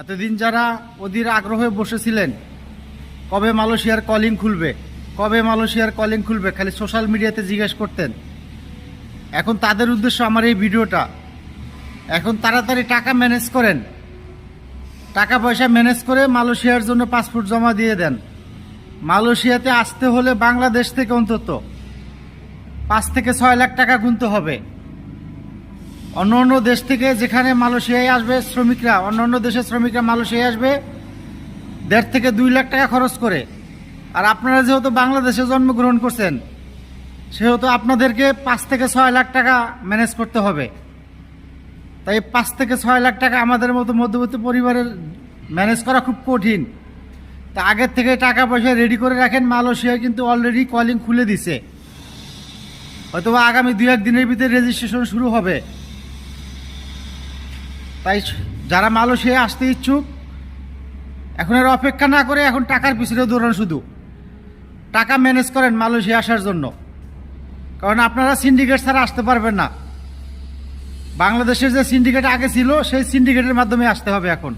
এতদিন যারা অধীর আগ্রহে বসেছিলেন, কবে মালয়েশিয়ার কলিং খুলবে, কবে মালয়েশিয়ার কলিং খুলবে, খালি সোশ্যাল মিডিয়াতে জিজ্ঞেস করতেন। এখন তাদের উদ্দেশ্য আমার এই ভিডিওটা। এখন তাড়াতাড়ি টাকা ম্যানেজ করেন। টাকা পয়সা ম্যানেজ করে মালয়েশিয়ার জন্য পাসপোর্ট জমা দিয়ে দেন। মালয়েশিয়াতে আসতে হলে বাংলাদেশ থেকে অন্তত পাঁচ থেকে ছয় লাখ টাকা গুনতে হবে। অন্য অন্য দেশ থেকে যেখানে মালয়েশিয়ায় আসবে শ্রমিকরা, অন্য অন্য দেশের শ্রমিকরা মালয়েশিয়ায় আসবে, দেড় থেকে দুই লাখ টাকা খরচ করে। আর আপনারা যেহেতু বাংলাদেশে জন্মগ্রহণ করছেন, সেহেতু আপনাদেরকে পাঁচ থেকে ছয় লাখ টাকা ম্যানেজ করতে হবে। তাই পাঁচ থেকে ছয় লাখ টাকা আমাদের মতো মধ্যবর্তী পরিবারের ম্যানেজ করা খুব কঠিন। তা আগের থেকে টাকা পয়সা রেডি করে রাখেন মালয়েশিয়া কিন্তু অলরেডি কলিং খুলে দিছে। হয়তোবা আগামী দু এক দিনের ভিতরে রেজিস্ট্রেশন শুরু হবে। তাই যারা মালয়েশিয়া আসতে ইচ্ছুক, এখন আর অপেক্ষা না করে এখন টাকার পিছনে দৌড়ান শুধু। টাকা ম্যানেজ করেন মালয়েশিয়া আসার জন্য। কারণ আপনারা সিন্ডিকেট ছাড়া আসতে পারবেন না। বাংলাদেশের যে সিন্ডিকেট আগে ছিল, সেই সিন্ডিকেটের মাধ্যমে আসতে হবে এখন।